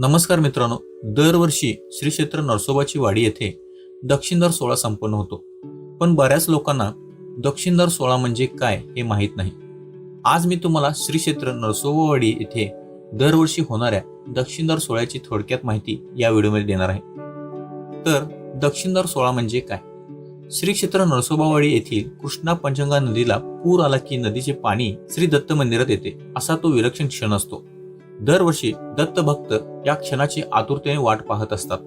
नमस्कार मित्रांनो दरवर्षी श्री क्षेत्र नरसोबाची वाडी येथे दक्षिणदार सोहळा संपन्न होतो. पण बऱ्याच लोकांना दक्षिणदार सोहळा म्हणजे काय हे माहीत नाही. आज मी तुम्हाला श्री क्षेत्र नरसोबावाडी येथे दरवर्षी होणाऱ्या दक्षिणदार सोहळ्याची थोडक्यात माहिती या व्हिडिओमध्ये देणार आहे. तर दक्षिणदार सोहळा म्हणजे काय? श्री क्षेत्र नरसोबावाडी येथील कृष्णा पंचंगा नदीला पूर आला की नदीचे पाणी श्री दत्त मंदिरात येते असा तो विलक्षण क्षण असतो. दरवर्षी दत्तभक्त या क्षणाची आतुरतेने वाट पाहत असतात.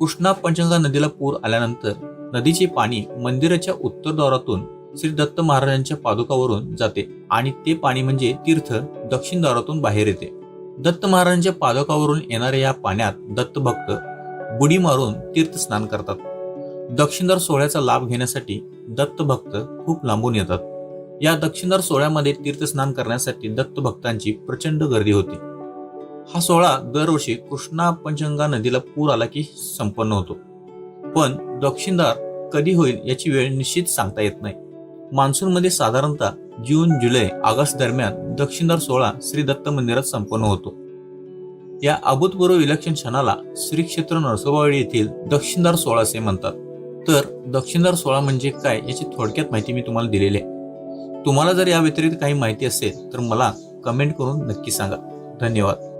कृष्णा पंचगंगा नदीला पूर आल्यानंतर नदीचे पाणी मंदिराच्या उत्तरद्वारातून श्री दत्त महाराजांच्या पादुकावरून जाते आणि ते पाणी म्हणजे तीर्थ दक्षिण द्वारातून बाहेर येते. दत्त महाराजांच्या पादुकावरून येणाऱ्या या पाण्यात दत्तभक्त बुडी मारून तीर्थ स्नान करतात. दक्षिणदार सोहळ्याचा लाभ घेण्यासाठी दत्तभक्त खूप लांबून येतात. या दक्षिणदार सोहळ्यामध्ये तीर्थस्नान करण्यासाठी दत्त भक्तांची प्रचंड गर्दी होती. हा सोहळा दरवर्षी कृष्णा पंचगंगा नदीला पूर आला की संपन्न होतो. पण दक्षिणदार कधी होईल याची वेळ निश्चित सांगता येत नाही. मान्सूनमध्ये साधारणतः जून जुलै ऑगस्ट दरम्यान दक्षिणदार सोहळा श्री दत्त मंदिरात संपन्न होतो. या अभूतपूर्व विलक्षण क्षणाला श्री क्षेत्र नरसोबावाडी येथील दक्षिणदार सोहळा असे म्हणतात. तर दक्षिणदार सोहळा म्हणजे काय याची थोडक्यात माहिती मी तुम्हाला दिलेली आहे. तुम्हाला जर या व्यतिरिक्त काही माहिती असेल तर मला कमेंट करून नक्की सांगा. धन्यवाद.